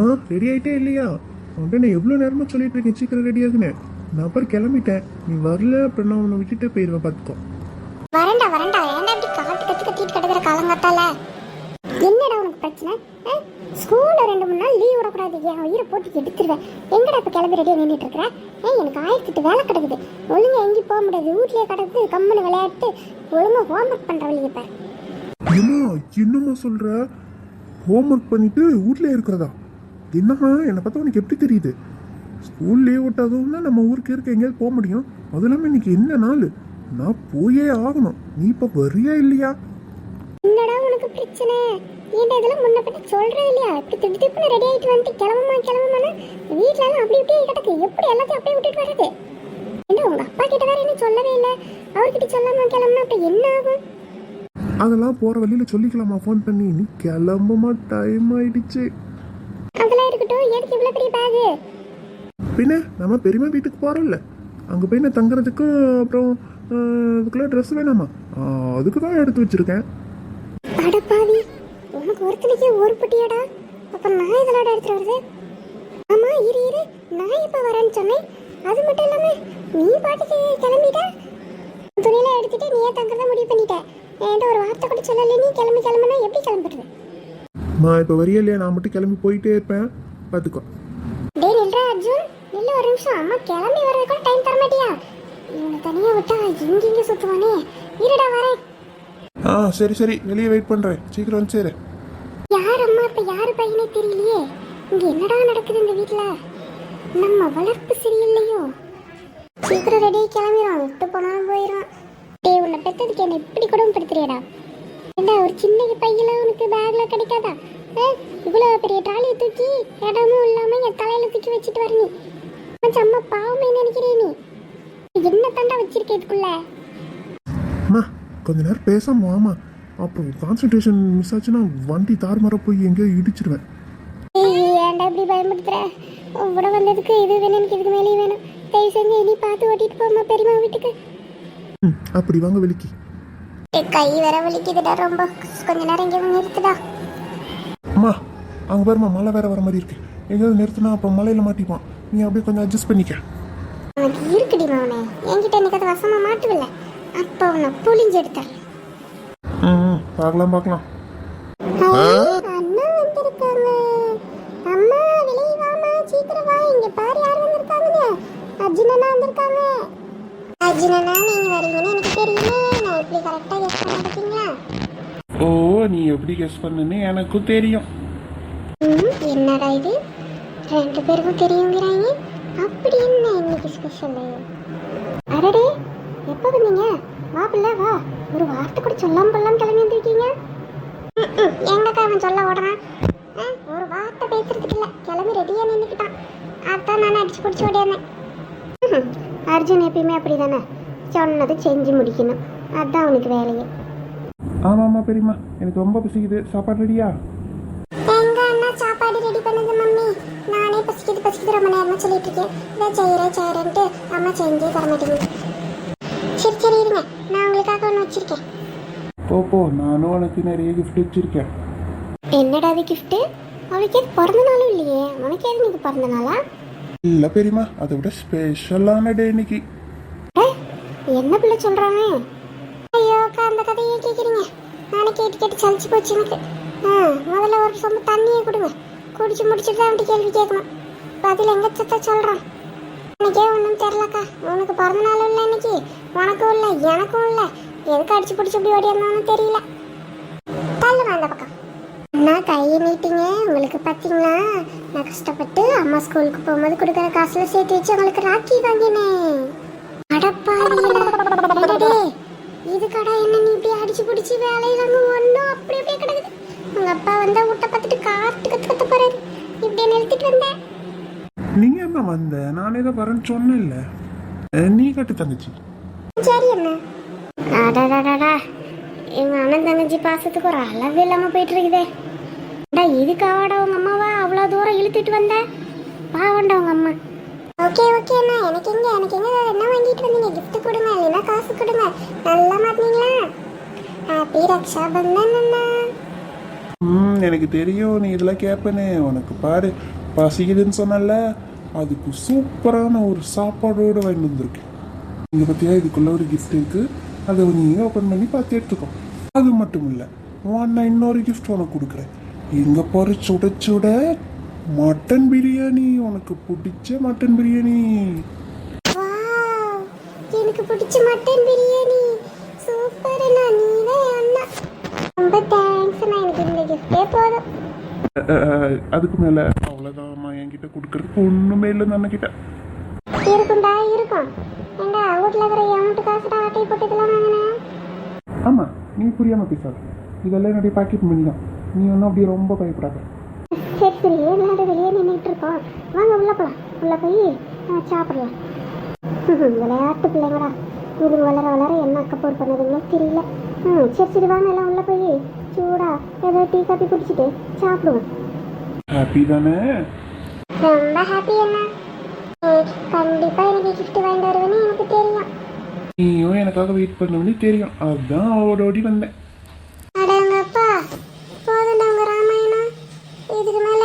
அம்மா ரெடி ஆயிட்டே இல்லையா? நான் எவ்வளோ நேரமா சொல்லிட்டு இருக்கேன் சீக்கிரம் ரெடி ஆகுனே நான் அப்புறம் கிளம்பிட்டேன். நீ வரல அப்புறம் நான் உன்னை விட்டுட்டு போயிடுவேன் பார்த்துக்கோ. வரண்டா வரண்டா. ஏன்டா இப்படி காட்டு கத்து கத்திட்டு கிடக்குற காலங்காத்தால? என்னடா உனக்கு பிரச்சனை? ஸ்கூல்ல ரெண்டு மூணு நாள் லீவ் விடக்கூடாது. என் உயிரை போட்டு எடுத்துருவேன். எங்கடா இப்ப கிளம்பி ரெடியா நின்றுட்டு இருக்கிற? ஏன் எனக்கு ஆயிரத்தெட்டு வேலை கிடக்குது. ஒழுங்கா எங்கேயும் போக முடியாது. வீட்லயே கிடக்குது கம்முன்னு விளையாட்டு ஒழுங்கா ஹோம்ஒர்க் பண்ற வழியை பாரு. என்னம்மா சொல்ற? ஹோம்ஒர்க் பண்ணிட்டு வீட்ல இருக்கிறதா? என்னம்மா என்னை பார்த்தா உனக்கு எப்படி தெரியுது? ஸ்கூல் லீவ் விட்டாதும் தான் நம்ம ஊருக்கு இருக்க எங்கேயாவது போக முடியும். அது இல்லாமல் இன்னைக்கு என்ன நாள்? நான் போயே ஆகணும். நீ இப்போ வரியா இல்லையா? என்னடா உனக்கு பிரச்சனை? ஏன்டா இதெல்லாம் முன்ன பின்ன சொல்றது இல்லையா? இப்படி திட்டு திப்புன்னு ரெடி ஆயிட்டு வந்து கிளம்புமா கிளம்புமானா வீட்ல எல்லாம் அப்படி இப்படியே கிடக்கு. எப்படி எல்லாத்தையும் அப்படியே விட்டுட்டு வர்றது? என்ன உங்க அப்பா கிட்ட வேற என்ன சொல்லவே இல்லை. அவர்கிட்ட சொல்லாம கிளம்புனா அப்ப என்ன ஆகும்? அதெல்லாம் போகிற வழியில் சொல்லிக்கலாமா? ஃபோன் பண்ணி நீ கிளம்புமா? டைம் ஆயிடுச்சு. அதெல்லாம் இருக்கட்டும். எதுக்கு இவ்வளவு பெரிய பேகு பின்ன நம்ம பெரியம்மா வீட்டுக்கு போகிறோம்ல அங்கே போய் நான் தங்குறதுக்கு அப்புறம் அதுக்குள்ள ட்ரெஸ் வேணாமா? அதுக்கு தான் எடுத்து வச்சிருக்கேன். அடப்பாவி உனக்கு ஒருத்தனுக்கே ஒரு பட்டியாடா. அப்ப நான் இதெல்லாம் எடுத்துட்டு வருது ஆமா இரு இரு. நான் இப்ப வரேன்னு சொன்னேன். அது மட்டும் இல்லாம நீ பாட்டுக்கு கிளம்பிட்ட? துணியெல்லாம் எடுத்துட்டு நீயே தங்குறத முடிவு பண்ணிட்ட. என்கிட்ட ஒரு வார்த்தை கூட சொல்லல. நீ கிளம்பி கிளம்புனா எப்படி கிளம்புறது நான் இப்போ வரியா இல்லையா? நான் மட்டும் கிளம்பி போயிட்டே இருப்பேன். பார்த்துக்கோ டேய் நில்றா அர்ஜுன். நில்ல ஒரு நிமிஷம். அம்மா கிளம்பி வர்றதுக்கு கூட டைம் தர மாட்டியா இவனை தனியா விட்டா இங்க இங்க சுத்துவானே. இருடா வரேன். ஆ சரி சரி. வெளியே வெயிட் பண்ணுறேன் சீக்கிரம் வந்து சேரு. யார் அம்மா? இப்ப யாரு பையனே தெரியலையே. இங்க என்னடா நடக்குது இந்த வீட்ல? நம்ம வளர்ப்பு சரியில்லையோ இடமும் இல்லாம என் தலையில தூக்கி வச்சுட்டு வர நீ. அம்மா பாவமே நினைக்கிறே நீ. என்ன தாண்டா வச்சிருக்க இதுக்குள்ள? அம்மா கொஞ்ச நேரம் பேசாம வாமா அப்புறம் கான்சன்ட்ரேஷன் மிஸ் ஆச்சுன்னா வண்டி தாறுமாற போய் எங்கேயோ இடிச்சிருவேன். ஏன்டா இப்படி பயமுடுத்துற உங்களோட வந்ததுக்கு இது வேணும் எனக்கு இதுக்கு மேலேயும் வேணும். தயவு செஞ்சு நீ பார்த்து ஓட்டிட்டு போமா பெரியம்மா வீட்டுக்கு. ம் அப்படி வாங்க வெளிக்கு. கை வேற வலிக்குதுடா ரொம்ப. கொஞ்ச நேரம் இங்கே நிறுத்துடா. அம்மா அங்கே பாருமா மழை வேற வர மாதிரி இருக்கு. எங்கேயாவது நிறுத்தினா அப்புறம் மலையில் மாட்டிப்பான். நீ அப்படியே கொஞ்சம் அட்ஜஸ்ட் பண்ணிக்க. உனக்கு இருக்குடி மவனே. என்கிட்ட எனக்கு அது வசமா மாட்டுவில்ல. அப்போ உன்னை புளிஞ்சு எடுத்தேன் ம் பார்க்கலாம் பார்க்கலாம். அண்ணா வந்திருக்காங்க. அம்மா வெளியே வாமா சீக்கிரம் வா. இங்க பாரு யார் வந்திருக்காங்கன்னு. அர்ஜுன் அண்ணா வந்திருக்காங்க. அர்ஜுன் அண்ணா நீங்க வரீங்கன்னு எனக்கு தெரியல. நான் இப்படி கரெக்டா கெஸ் பண்ணிருக்கீங்களா ஓ நீ எப்படி கெஸ் பண்ணுன்னு எனக்கும் தெரியும். ம், என்னடா இது? ரெண்டு பேருக்கும் தெரியுங்கிறாங்க. அப்படி என்ன இன்னைக்கு ஸ்பெஷலு அரடே எப்போ வந்தீங்க? வா பிள்ளை வா. ஒரு வார்த்தை கூட சொல்லாம கொள்ளாம கிளம்பி வந்துருக்கீங்க. எங்கக்கா அவன் சொல்ல ஓடுறான்? ஆ, ஒரு வார்த்தை பேசுறதுக்கு இல்லை. கிளம்பி ரெடியாக நின்றுக்கிட்டான் அதான் நான் அடிச்சு பிடிச்சி ஓடியானேன் அர்ஜுன் எப்பயுமே அப்படி தானே சொன்னது செஞ்சு முடிக்கணும். அதான் அவனுக்கு வேலையே. ஆமாம் ஆமாம் பெரியம்மா. எனக்கு ரொம்ப பசிக்குது சாப்பாடு ரெடியா ரெடி பண்ணுது மம்மி. நானே பசிக்குது பசிக்குது ரொம்ப நேரமா சொல்லிட்டு இருக்கேன். இதை செய்யறேன் செய்யறேன்ட்டு அம்மா செஞ்சே தர மாட்டேங்குது. சரி சரி இருங்க. நான் உங்களுக்காக ஒன்று வச்சிருக்கேன். போ போ. நானும் உனக்கு நிறைய கிஃப்ட் வச்சிருக்கேன். என்னடா அது கிஃப்ட்டு அவளுக்கு எது பிறந்த நாளும் இல்லையே? உனக்கு எது நீங்க பிறந்த நாளா? இல்லை பெரியம்மா அதை விட ஸ்பெஷலான டே இன்னைக்கு. ஏ, என்ன பிள்ளை சொல்றானே? ஐயோ அக்கா அந்த கதையே கேட்குறீங்க நானே கேட்டு கேட்டு சலிச்சு போச்சு எனக்கு. ஆ முதல்ல ஒரு சொம்பு தண்ணியை கொடுங்க. குடிச்சு முடிச்சுட்டு தான் கேள்வி கேட்கணும். பதில் எங்க சித்த சொல்றான் எனக்கே ஒன்றும் தெரிலக்கா உனக்கு பிறந்த நாள் இல்லை இன்னைக்கு. உனக்கும் இல்லை எனக்கும் இல்லை. எதுக்கு அடிச்சு பிடிச்சி இப்படி ஓடியாந்தானு தெரியல. தள்ளுமா அந்த பக்கம். அண்ணா கையை நீட்டிங்க. உங்களுக்கு பார்த்தீங்களா நான் கஷ்டப்பட்டு அம்மா ஸ்கூலுக்கு போகும்போது கொடுக்குற காசுல சேர்த்து வச்சு உங்களுக்கு ராக்கி வாங்கினேன். அடப்பாவிகளா. இது கடை என்ன நீ இப்படி அடிச்சு பிடிச்சி வேலையிலாங்க ஒன்றும் அப்படி உங்க அப்பா வந்தா விட்ட பார்த்துட்டு காட்டு கத்து கத்து போறாரு. இப்படியே நிறுத்திட்டு வந்தேன் நீ என்ன வந்த? நானே தான் வரேன்னு சொன்னேன்ல. நீ கட்டு தங்கச்சி சரி அண்ணா அடடடடா. எங்க அண்ணன் தங்கச்சி பாசத்துக்கு ஒரு அளவு இல்லாம போயிட்டு இருக்குதே அடா இதுக்காவாடா உங்க அம்மாவா அவ்வளோ தூரம் இழுத்துட்டு வந்த? பாவண்டா உங்க அம்மா. ஓகே ஓகே அண்ணா. எனக்கு எங்க எனக்கு எங்க என்ன வாங்கிட்டு வந்தீங்க? gift கொடுங்க இல்லைன்னா காசு கொடுங்க. நல்லா மாட்டினீங்களா ஹாப்பி ரக்ஷா பந்தன் அண்ணா. ம் எனக்கு தெரியும் நீ இதெல்லாம் கேட்பேனே உனக்கு பாரு பசிக்குதுன்னு சொன்னல அதுக்கு சூப்பரான ஒரு சாப்பாடோடு வாங்கி வந்திருக்கேன். இங்கே பார்த்தியா இதுக்குள்ளே ஒரு கிஃப்ட் இருக்கு. அதை நீங்கள் ஓப்பன் பண்ணி பார்த்து எடுத்துக்கோ. அது மட்டும் இல்லை நான் இன்னொரு கிஃப்ட் உனக்கு கொடுக்குறேன். இங்கே போகிற சுட சுட மட்டன் பிரியாணி. உனக்கு பிடிச்ச மட்டன் பிரியாணி. எனக்கு பிடிச்ச மட்டன் பிரியாணி சூப்பர் அண்ணா நீ தான் அண்ணா ரொம்ப தேங்க்ஸ் அண்ணா கிஃப்டே போதும் அதுக்கு மேலே அவ்வளோதான் என்கிட்ட கொடுக்கறதுக்கு ஒன்றுமே இல்லை அண்ணக்கிட்ட இருக்கும்டா இருக்கும். ஏண்டா வீட்டில் இருக்கிற எமௌண்ட் காசுடா ஆட்டை போட்டு இதெல்லாம் வாங்கினேன் ஆமாம் நீ புரியாமல் பேசாத. இதெல்லாம் என்னுடைய பாக்கெட் மணி தான். நீ ஒன்றும் அப்படியே ரொம்ப பயப்படாத. சரி சரி எல்லாரும் வெளியே நின்றுட்டு இருக்கோம். வாங்க உள்ள போலாம். உள்ள போய் சாப்பிடலாம். விளையாட்டு பிள்ளைங்களா இது வளர வளர என்ன அக்கப்போர் பண்ணதுங்களோ தெரியல. ம் சரி சரி வாங்க எல்லாம் உள்ள போய். சூடா ஏதோ டீ காப்பி குடிச்சிட்டு சாப்பிடுவோம் ஹாப்பி தானே ரொம்ப ஹாப்பி அண்ணா கண்டிப்பா எனக்கு கிஃப்ட் வாங்கிட்டு வருவேன்னு எனக்கு தெரியும் நீயும் எனக்காக வெயிட் பண்ணுவேன்னு தெரியும் அதுதான் ஓடோடி வந்தேன் அடங்கப்பா போதும்டா உங்க ராமாயணம் இதுக்கு மேல